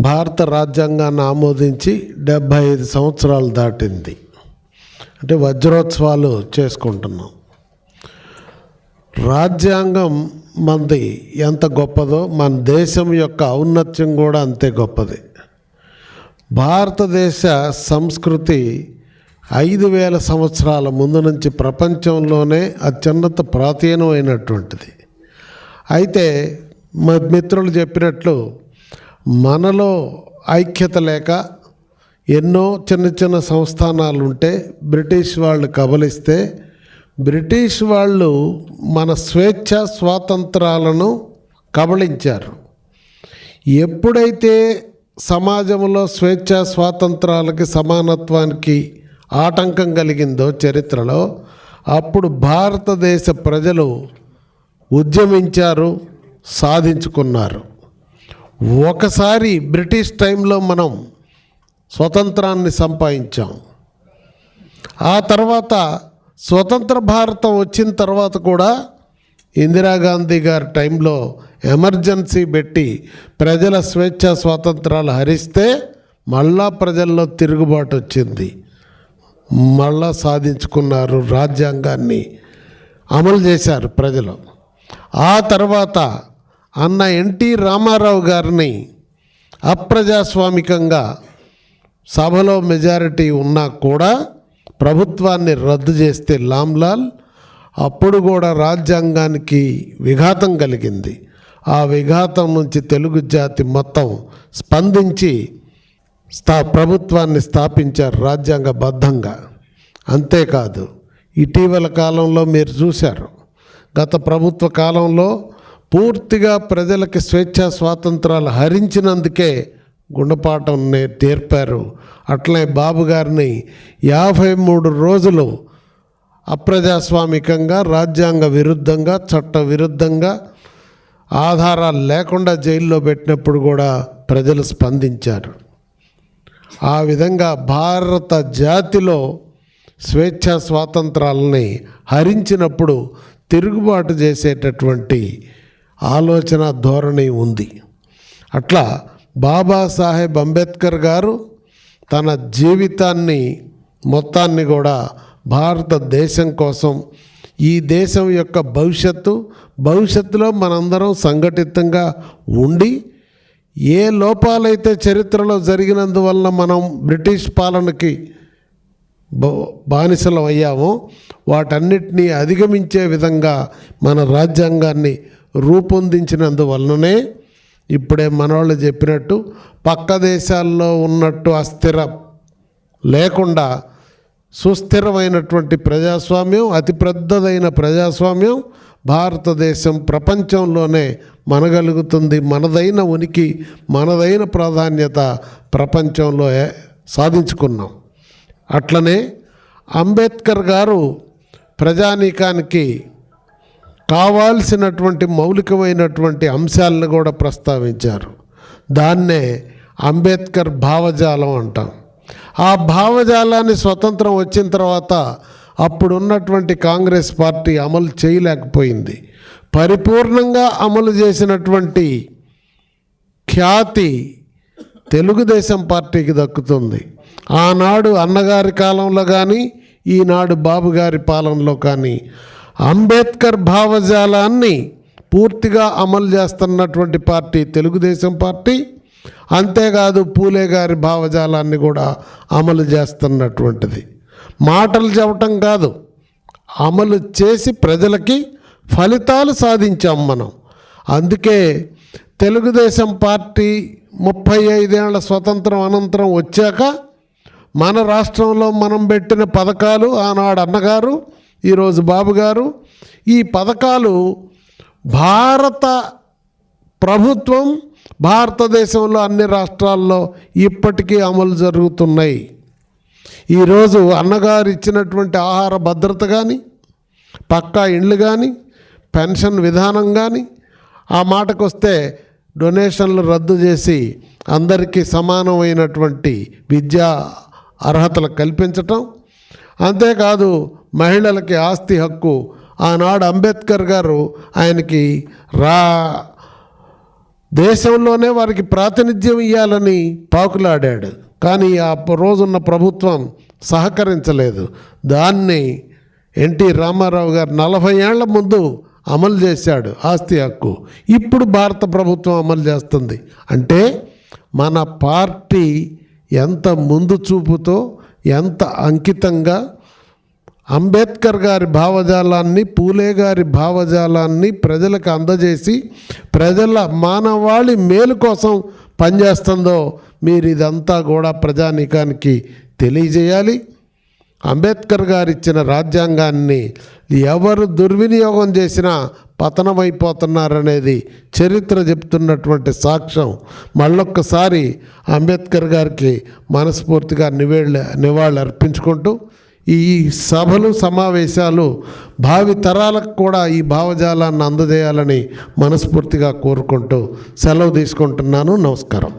భారత రాజ్యాంగాన్ని ఆమోదించి డెబ్భై ఐదు సంవత్సరాలు దాటింది. అంటే వజ్రోత్సవాలు చేసుకుంటున్నాం. రాజ్యాంగం మనది ఎంత గొప్పదో మన దేశం యొక్క ఔన్నత్యం కూడా అంతే గొప్పది. భారతదేశ సంస్కృతి ఐదు వేల సంవత్సరాల ముందు నుంచి ప్రపంచంలోనే అత్యున్నత ప్రాచీనమైనటువంటిది. అయితే మా మిత్రులు చెప్పినట్లు మనలో ఐక్యత లేక ఎన్నో చిన్న చిన్న సంస్థానాలు ఉంటే బ్రిటిష్ వాళ్ళు కబలిస్తే బ్రిటిష్ వాళ్ళు మన స్వేచ్ఛ స్వాతంత్రాలను కబళించారు. ఎప్పుడైతే సమాజంలో స్వేచ్ఛ స్వాతంత్రాలకి సమానత్వానికి ఆటంకం కలిగిందో చరిత్రలో అప్పుడు భారతదేశ ప్రజలు ఉద్యమించారు సాధించుకున్నారు. ఒకసారి బ్రిటిష్ టైంలో మనం స్వతంత్రాన్ని సంపాదించాం. ఆ తర్వాత స్వతంత్ర భారతం వచ్చిన తర్వాత కూడా ఇందిరాగాంధీ గారి టైంలో ఎమర్జెన్సీ పెట్టి ప్రజల స్వేచ్ఛ స్వాతంత్రాలు హరిస్తే మళ్ళా ప్రజల్లో తిరుగుబాటు వచ్చింది. మళ్ళా సాధించుకున్నారు రాజ్యాంగాన్ని అమలు చేశారు ప్రజలు. ఆ తర్వాత అన్న ఎన్టీ రామారావు గారిని అప్రజాస్వామికంగా సభలో మెజారిటీ ఉన్నా కూడా ప్రభుత్వాన్ని రద్దు చేస్తే లామ్లాల్ అప్పుడు కూడా రాజ్యాంగానికి విఘాతం కలిగింది. ఆ విఘాతం నుంచి తెలుగు జాతి మొత్తం స్పందించి స్థా ప్రభుత్వాన్ని స్థాపించారు రాజ్యాంగబద్ధంగా అంతేకాదు ఇటీవల కాలంలో మీరు చూశారు గత ప్రభుత్వ కాలంలో పూర్తిగా ప్రజలకి స్వేచ్ఛా స్వాతంత్రాలు హరించినందుకే గుణపాఠం నేర్పారు. అట్లే బాబు గారిని యాభై మూడు రోజులు అప్రజాస్వామికంగా రాజ్యాంగ విరుద్ధంగా చట్ట విరుద్ధంగా ఆధారాలు లేకుండా జైల్లో పెట్టినప్పుడు కూడా ప్రజలు స్పందించారు. ఆ విధంగా భారత జాతిలో స్వేచ్ఛా స్వాతంత్రాలని హరించినప్పుడు తిరుగుబాటు చేసేటటువంటి ఆలోచన ధోరణి ఉంది. అట్లా బాబాసాహెబ్ అంబేద్కర్ గారు తన జీవితాన్ని మొత్తాన్ని కూడా భారతదేశం కోసం ఈ దేశం యొక్క భవిష్యత్తు భవిష్యత్తులో మనందరం సంఘటితంగా ఉండి ఏ లోపాలైతే చరిత్రలో జరిగినందువల్ల మనం బ్రిటిష్ పాలనకి బ- బానిసలం అయ్యామో వాటన్నిటినీ అధిగమించే విధంగా మన రాజ్యాంగాన్ని రూపొందించినందువలననే ఇప్పుడే మనవాళ్ళు చెప్పినట్టు పక్క దేశాల్లో ఉన్నట్టు అస్థిర. లేకుండా సుస్థిరమైనటువంటి ప్రజాస్వామ్యం అతి పెద్దదైన ప్రజాస్వామ్యం భారతదేశం ప్రపంచంలోనే మనగలుగుతుంది. మనదైన ఉనికి మనదైన ప్రాధాన్యత ప్రపంచంలో సాధించుకున్నాం. అట్లనే అంబేద్కర్ గారు ప్రజానీకానికి కావాల్సినటువంటి మౌలికమైనటువంటి అంశాలను కూడా ప్రస్తావించారు. దాన్నే అంబేద్కర్ భావజాలం అంటాం. ఆ భావజాలాన్ని స్వతంత్రం వచ్చిన తర్వాత అప్పుడున్నటువంటి కాంగ్రెస్ పార్టీ అమలు చేయలేకపోయింది. పరిపూర్ణంగా అమలు చేసినటువంటి ఖ్యాతి తెలుగుదేశం పార్టీకి దక్కుతుంది. ఆనాడు అన్నగారి కాలంలో కానీ ఈనాడు బాబు గారి పాలనలో కానీ అంబేద్కర్ భావజాలాన్ని పూర్తిగా అమలు చేస్తున్నటువంటి పార్టీ తెలుగుదేశం పార్టీ అంతేకాదు పూలే గారి భావజాలాన్ని కూడా అమలు చేస్తున్నటువంటిది. మాటలు చెప్పటం కాదు అమలు చేసి ప్రజలకి ఫలితాలు సాధించాం మనం. అందుకే తెలుగుదేశం పార్టీ ముప్పై ఐదేళ్ళ స్వతంత్రం అనంతరం వచ్చాక మన రాష్ట్రంలో మనం పెట్టిన పథకాలు ఆనాడు అన్నగారు ఈరోజు బాబు గారు ఈ పథకాలు భారత ప్రభుత్వం భారతదేశంలో అన్ని రాష్ట్రాల్లో ఇప్పటికీ అమలు జరుగుతున్నాయి. ఈరోజు అన్నగారు ఇచ్చినటువంటి ఆహార భద్రత కానీ పక్కా ఇండ్లు కానీ పెన్షన్ విధానం కానీ ఆ మాటకు వస్తే డొనేషన్లు రద్దు చేసి అందరికీ సమానమైనటువంటి విద్యా అర్హతలు కల్పించటం. అంతేకాదు మహిళలకి ఆస్తి హక్కు. ఆనాడు అంబేద్కర్ గారు ఆయనకి రా దేశంలోనే వారికి ప్రాతినిధ్యం ఇవ్వాలని పాకులాడాడు. కానీ ఆ రోజున్న ప్రభుత్వం సహకరించలేదు. దాన్ని ఎన్టీ రామారావు గారు నలభై ఏళ్ళ ముందు అమలు చేశాడు ఆస్తి హక్కు. ఇప్పుడు భారత ప్రభుత్వం అమలు చేస్తుంది. అంటే మన పార్టీ ఎంత ముందు చూపుతో ఎంత అంకితంగా అంబేద్కర్ గారి భావజాలాన్ని పూలే గారి భావజాలాన్ని ప్రజలకు అందజేసి ప్రజల మానవాళి మేలు కోసం పనిచేస్తుందో మీరు ఇదంతా కూడా ప్రజానీకానికి తెలియజేయాలి. అంబేద్కర్ గారు ఇచ్చిన రాజ్యాంగాన్ని ఎవరు దుర్వినియోగం చేసినా పతనమైపోతున్నారనేది చరిత్ర చెప్తున్నటువంటి సాక్ష్యం. మళ్ళొక్కసారి అంబేద్కర్ గారికి మనస్ఫూర్తిగా నివేళ్ళ నివాళులు అర్పించుకుంటూ ఈ సభలు సమావేశాలు భావి తరాలకు కూడా ఈ భావజాలాన్ని అందజేయాలని మనస్ఫూర్తిగా కోరుకుంటూ సెలవు తీసుకుంటున్నాను. నమస్కారం.